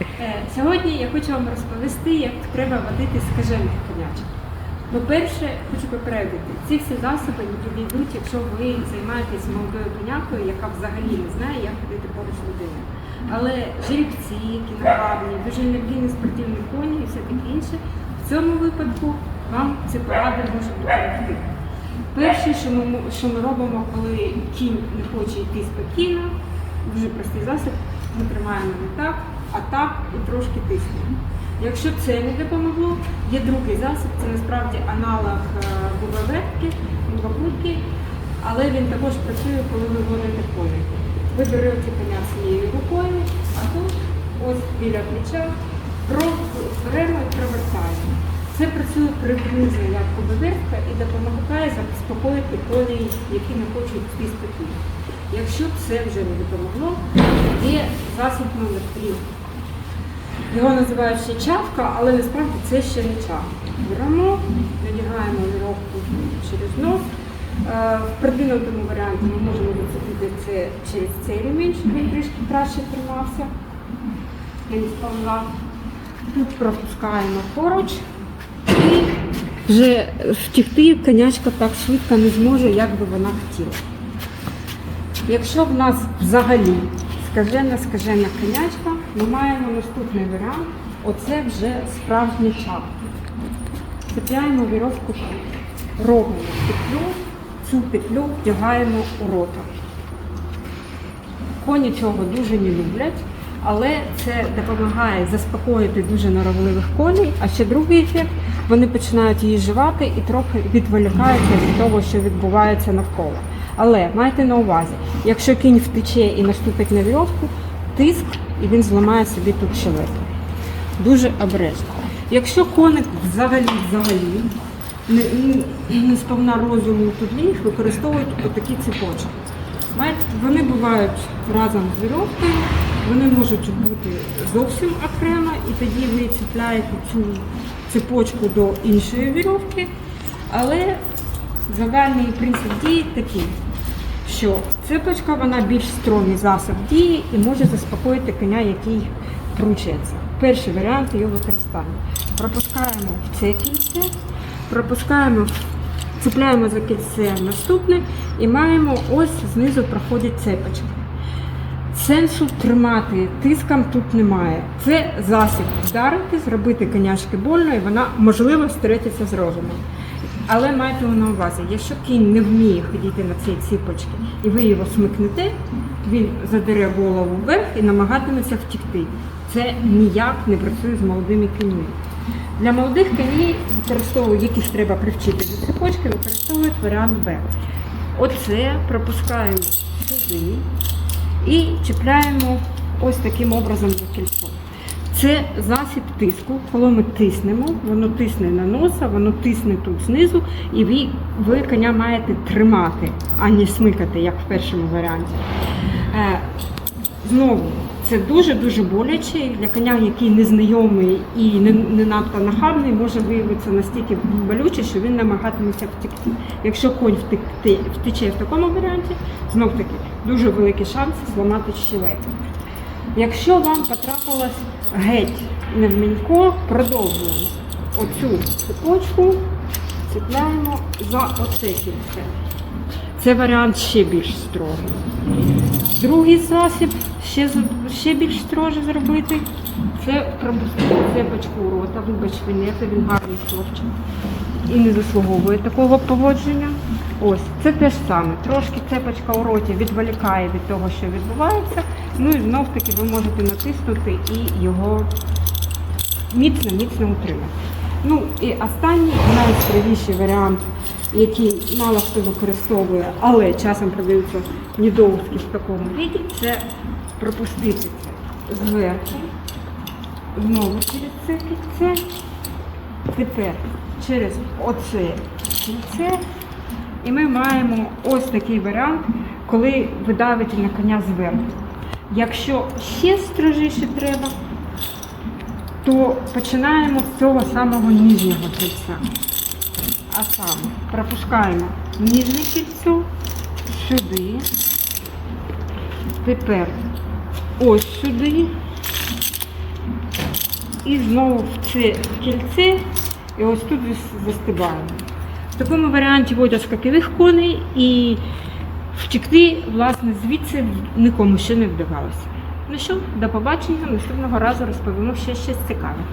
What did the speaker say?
Е, Сьогодні я хочу вам розповісти, як треба водити скажених конячок. По-перше, хочу попередити, ці всі засоби не підійдуть, якщо ви займаєтесь молодою конякою, яка взагалі не знає, як ходити поруч з людиною. Але жеребці, кіногавні, дуже енергійні спортивні коні і все таке інше, в цьому випадку вам ці поради можуть допомогти. Перше, що ми, що ми робимо, коли кінь не хоче йти спокійно, дуже простий засіб, ми тримаємо не так, а так і трошки тиснемо. Якщо це не допомогло, є другий засіб, це насправді аналог е, бубаветки, бубаклутки, але він також працює, коли ви водите коні. Ви берете коня цією рукою, а тут ось біля плеча беремо і провертаємо. Це працює приблизно як бубаветка і допомагає заспокоїти коней, які не хочуть йти. Якщо це вже не допомогло, є засіб номер 3. Його називають ще чавка, але насправді це ще не чавка. Беремо, надягаємо віровку через нос. Е, В продвинутому варіанті ми можемо зацепити це через цей ремінь, щоб він трішки краще тримався. Я не. Тут пропускаємо поруч і вже втікти конячка так швидко не зможе, як би вона хотіла. Якщо в нас взагалі скажена скажена конячка, ми маємо наступний варіант. Оце вже справжня чапка. Цепляємо віровку тут. Робимо петлю, цю петлю вдягаємо у рота. Коні цього дуже не люблять, але це допомагає заспокоїти дуже норовливих коней. А ще другий ефект вони починають її жувати і трохи відволікаються від того, що відбувається навколо. Але майте на увазі, якщо кінь втече і наступить на вірьовку, тиск і він зламає собі тут щелепу. Дуже обережно. Якщо коник взагалі взагалі не, не, сповна розуму тут ліг, використовують отакі цепочки. Мають- Вони бувають разом з вірьовкою, вони можуть бути зовсім окремо, і тоді ви цепляєте цю цепочку до іншої вірьовки. Але загальний принцип дії такий, що цепочка вона більш строгий засіб дії і може заспокоїти коня, який кручується. Перший варіант його використання. Пропускаємо в це кільце, пропускаємо, цепляємо за кільце наступне і маємо ось знизу проходить цепочка. Сенсу тримати тиском тут немає. Це засіб вдарити, зробити коняшки больно, і вона можливо встретиться з розумом. Але майте на увазі, якщо кінь не вміє ходити на цій ціпочці, і ви його смикнете, він задере голову вверх і намагатиметься втікти. Це ніяк не працює з молодими кіньми. Для молодих коней використовують, яких треба привчити до цепочки, використовують варіант Б. Оце пропускаємо сюди і чіпляємо ось таким образом за кільцо. Це засіб тиску, коли ми тиснемо, воно тисне на носа, воно тисне тут знизу, і ви, ви коня маєте тримати, а не смикати, як в першому варіанті. Е, знову, це дуже-дуже боляче для коня, який незнайомий і не, не надто нахабний, може виявитися настільки болюче, що він намагатиметься втекти. Якщо конь втекти, втече в такому варіанті, знов таки дуже великі шанси зламати щелепу. Якщо вам потрапилось геть невмінько, продовжуємо оцю цепочку, цепляємо за оце кільце. Це варіант ще більш строгий. Другий засіб ще, ще більш строже зробити. Це пропустити цепочку у рота. Вибач, Вінета, він гарний хлопчик. І не заслуговує такого поводження. Ось, це те ж саме. Трошки цепочка у роті відволікає від того, що відбувається. Ну і знов таки ви можете натиснути і його міцно, міцно утримати. Ну і останній найстравіший варіант, який мало хто використовує, але часом продаються недовгки в такому віді, це пропустити це зверху, знову через це кільце, тепер через оце кільце. І ми маємо ось такий варіант, коли ви давите на коня зверху. Якщо ще строжіше треба, то починаємо з цього самого ніжнього кільця. А саме пропускаємо нижнє кільцо сюди. Тепер ось сюди. І знову в це кільце, і ось тут застибаємо. В такому варіанті водять скаківих коней і втекти, власне, звідси нікому ще не вдавалося. Ну що, до побачення, наступного разу розповімо ще щось цікаве.